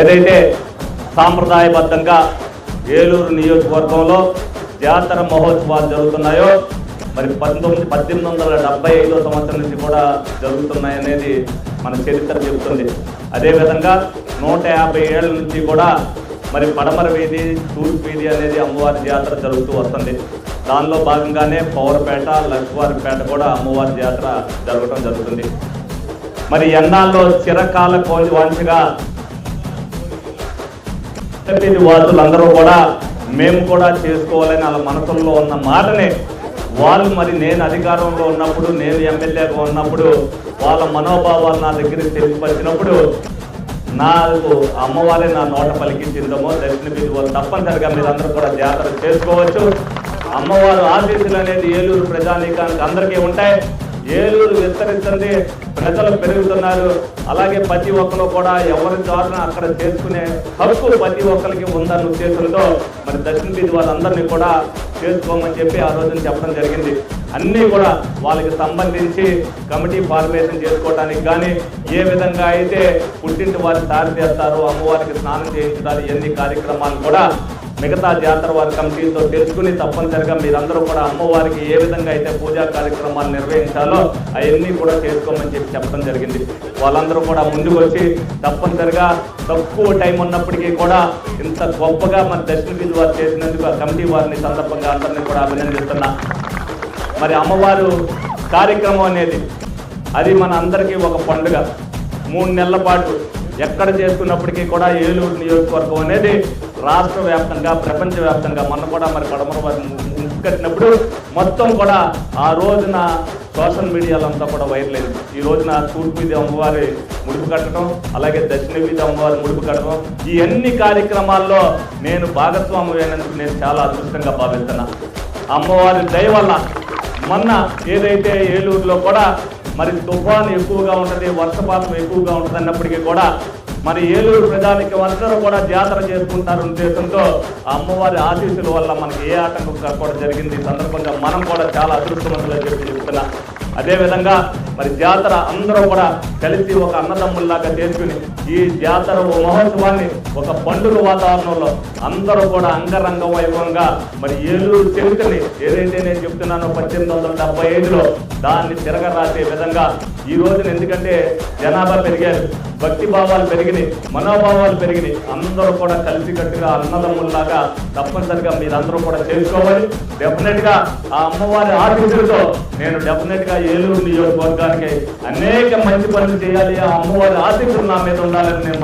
ఏదైతే సాంప్రదాయబద్ధంగా ఏలూరు నియోజకవర్గంలో జాతర మహోత్సవాలు జరుగుతున్నాయో మరి పంతొమ్మిది పద్దెనిమిది వందల డెబ్బై ఐదో సంవత్సరం నుంచి కూడా జరుగుతున్నాయి అనేది మన చరిత్ర చెబుతుంది. అదేవిధంగా నూట యాభై ఏళ్ళ నుంచి కూడా మరి పడమర వీధి తూర్పు వీధి అనేది అమ్మవారి జాతర జరుగుతూ వస్తుంది. దానిలో భాగంగానే పౌరపేట లక్ష్మీవారిపేట కూడా అమ్మవారి జాతర జరగడం జరుగుతుంది. మరి ఎన్నాల్లో చిరకాల కోలి వాంఛగా వీధి వాసులందరూ కూడా మేము కూడా చేసుకోవాలని వాళ్ళ మనసుల్లో ఉన్న మాటని. వాళ్ళు మరి నేను అధికారంలో ఉన్నప్పుడు నేను ఎమ్మెల్యేగా ఉన్నప్పుడు వాళ్ళ మనోభావాలు నా దగ్గరికి తెలియపరిచినప్పుడు నాకు అమ్మవారే నా నోట పలికించిందమో దర్శన బిందు వాళ్ళు తప్పనిసరిగా మీరందరూ కూడా జాతర చేసుకోవచ్చు. అమ్మవారు ఆశీస్సులు అనేది ఏలూరు ప్రజానీకానికి అందరికీ ఉంటాయి. ఏలూరు విస్తరించండి ప్రజలు పెరుగుతున్నారు. అలాగే ప్రతి ఒక్కరు కూడా ఎవరి ద్వారా అక్కడ చేసుకునే హక్కు ప్రతి ఒక్కరికి ఉందన్న ఉద్దేశంతో మరి దక్షిణ వీధి వాళ్ళందరినీ కూడా చేసుకోమని చెప్పి ఆ రోజున చెప్పడం జరిగింది. అన్నీ కూడా వాళ్ళకి సంబంధించి కమిటీ ఫార్మేషన్ చేసుకోవడానికి కానీ ఏ విధంగా అయితే పుట్టింటి వారి తయారు చేస్తారో అమ్మవారికి స్నానం చేయించడానికి ఎన్ని కార్యక్రమాలు కూడా మిగతా జాతర వారి కమిటీతో తెలుసుకుని తప్పనిసరిగా మీరందరూ కూడా అమ్మవారికి ఏ విధంగా అయితే పూజా కార్యక్రమాలు నిర్వహించాలో అవన్నీ కూడా చేసుకోమని చెప్పి చెప్పడం జరిగింది. వాళ్ళందరూ కూడా ముందుకు వచ్చి తప్పనిసరిగా తక్కువ టైం ఉన్నప్పటికీ కూడా ఇంత గొప్పగా మన దర్శన బిందు వారు చేసినందుకు ఆ కమిటీ వారిని సందర్భంగా అందరినీ కూడా అభినందిస్తున్నా. మరి అమ్మవారు కార్యక్రమం అనేది అది మన అందరికీ ఒక పండుగ. మూడు నెలల పాటు ఎక్కడ చేసుకున్నప్పటికీ కూడా ఏలూరు నియోజకవర్గం అనేది రాష్ట్ర వ్యాప్తంగా ప్రపంచవ్యాప్తంగా మొన్న కూడా మరి పడమర వారి కట్టినప్పుడు మొత్తం కూడా ఆ రోజున సోషల్ మీడియాలో అంతా కూడా వైరల్ అయింది. ఈ రోజున తూర్పు వీధి అమ్మవారి ముడుపు కట్టడం అలాగే దక్షిణ వీధి అమ్మవారి ముడుపు కట్టడం ఈ అన్ని కార్యక్రమాల్లో నేను భాగస్వామి అయినందుకు నేను చాలా అదృష్టంగా భావిస్తున్నా. అమ్మవారి దయ వల్ల మొన్న ఏదైతే ఏలూరులో కూడా మరి తుఫాను ఎక్కువగా ఉంటుంది వర్షపాతం ఎక్కువగా ఉంటుంది అన్నప్పటికీ కూడా మరి ఏలూరు ప్రజానికి అందరూ కూడా జాతర చేసుకుంటారు ఉద్దేశంతో ఆ అమ్మవారి ఆశీస్సుల వల్ల మనకి ఏ ఆటంకం కాకుండా జరిగింది. సందర్భంగా మనం కూడా చాలా అదృష్టవంతులు చెప్పి చెప్తున్నా. అదేవిధంగా మరి జాతర అందరూ కూడా కలిసి ఒక అన్నదమ్ముల్లాగా చేసుకుని ఈ జాతర మహోత్సవాన్ని ఒక పండుగ వాతావరణంలో అందరూ కూడా అంగరంగ వైభవంగా మరి ఏలూరు చరిత్రని ఏదైతే నేను చెప్తున్నానో పద్దెనిమిది వందల డెబ్బై ఐదులో దాన్ని తిరగరాసే విధంగా ఈ రోజున ఎందుకంటే జనాభా పెరిగారు. భక్తి భావాలు పెరిగినాయి మనోభావాలు పెరిగినాయి. అందరూ కూడా కలిసికట్టుగా అన్నదమ్ముల్లాగా తప్పనిసరిగా మీరందరూ కూడా చేసుకోవాలి. డెఫినెట్గా ఆ అమ్మవారి ఆశీస్సులతో నేను డెఫినెట్గా ఏలూరు నియోజకవర్గానికి అనేక మంచి పనులు చేయాలి. ఆ అమ్మవారి ఆశీస్సులు నా మీద ఉండాలని నేను